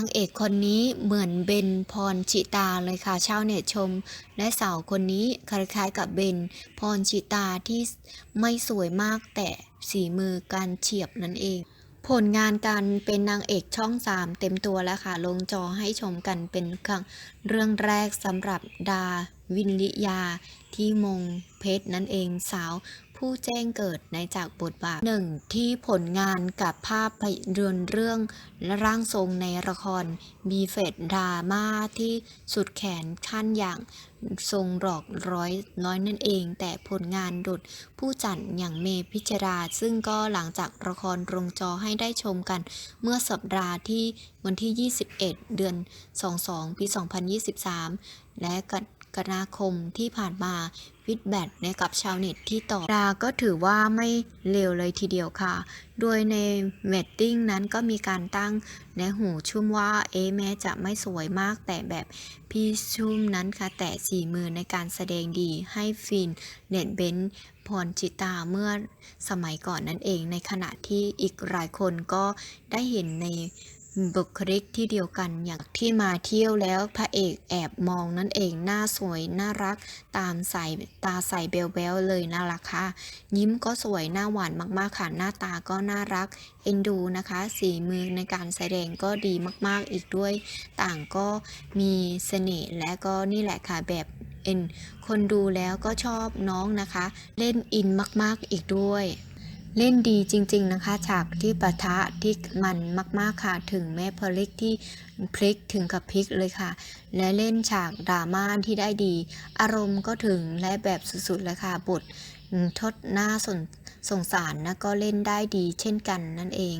นางเอกคนนี้เหมือนเบนพรชิตาเลยค่ะชาวเน็ตชม และสาวคนนี้คล้ายๆกับเบนพรชิตาที่ไม่สวยมากแต่สีมือการเฉียบนั่นเอง ผลงานการเป็นนางเอกช่อง 3 เต็มตัวแล้วค่ะ ลงจอให้ชมกันเป็นครั้งเรื่องแรกสำหรับดาวินลิยาที่มงเพชรนั่นเองสาว ผู้แจ้งเกิดในจากบทบาทหนึ่งที่ผลงานกับภาพยนตร์เรื่องและร่างทรงในละครมีเฟดดราม่าที่สุดแขนขั้นอย่างทรงหลอกร้อยน้อยนั่นเอง แต่ผลงานดุดผู้จัดอย่างเมพิชรา ซึ่งก็หลังจากละครลงจอให้ได้ชมกัน เมื่อสัปดาห์ที่วันที่ 21 เดือน 22 ปี 2023 และกร กฎาคมที่ผ่านมาฟีดแบ็กในกับชาวเน็ตที่ตอบดาก็ถือว่าไม่เลวเลยทีเดียวค่ะ โดยในเมตติ้งนั้นก็มีการตั้งในหูชุ่มว่าเอแม้จะไม่สวยมากแต่แบบพี่ชุ่มนั้นค่ะ แต่สี่มือในการแสดงดีให้ฟินเน็ตเบนพรจิตาเมื่อสมัยก่อนนั่นเอง ในขณะที่อีกหลายคนก็ได้เห็นใน บุคลิกที่เดียวกันอย่างที่มาเที่ยวแล้วพระเอกแอบมองนั่นเองหน้าสวยน่ารัก ตามใสตาใสเบลเบลเลยน่ารักค่ะ ยิ้มก็สวยหน้าหวานมากๆค่ะ หน้าตาก็น่ารัก เอ็นดูนะคะ สีมือในการแสดงก็ดีมากๆอีกด้วย ต่างก็มีเสน่ห์และก็นี่แหละค่ะแบบเอ็นคนดูแล้วก็ชอบน้องนะคะ เล่นอินมากๆอีกด้วย เล่นดีจริง ๆ นะคะ ฉากที่ปะทะที่มันมาก ๆ ค่ะ ถึงแม่พลิกที่พลิกถึงกับพลิกเลยค่ะ และเล่นฉากดราม่าที่ได้ดี อารมณ์ก็ถึงและแบบสุด ๆ เลยค่ะ บททดหน้าสสงสารนะก็เล่นได้ดีเช่นกันนั่นเอง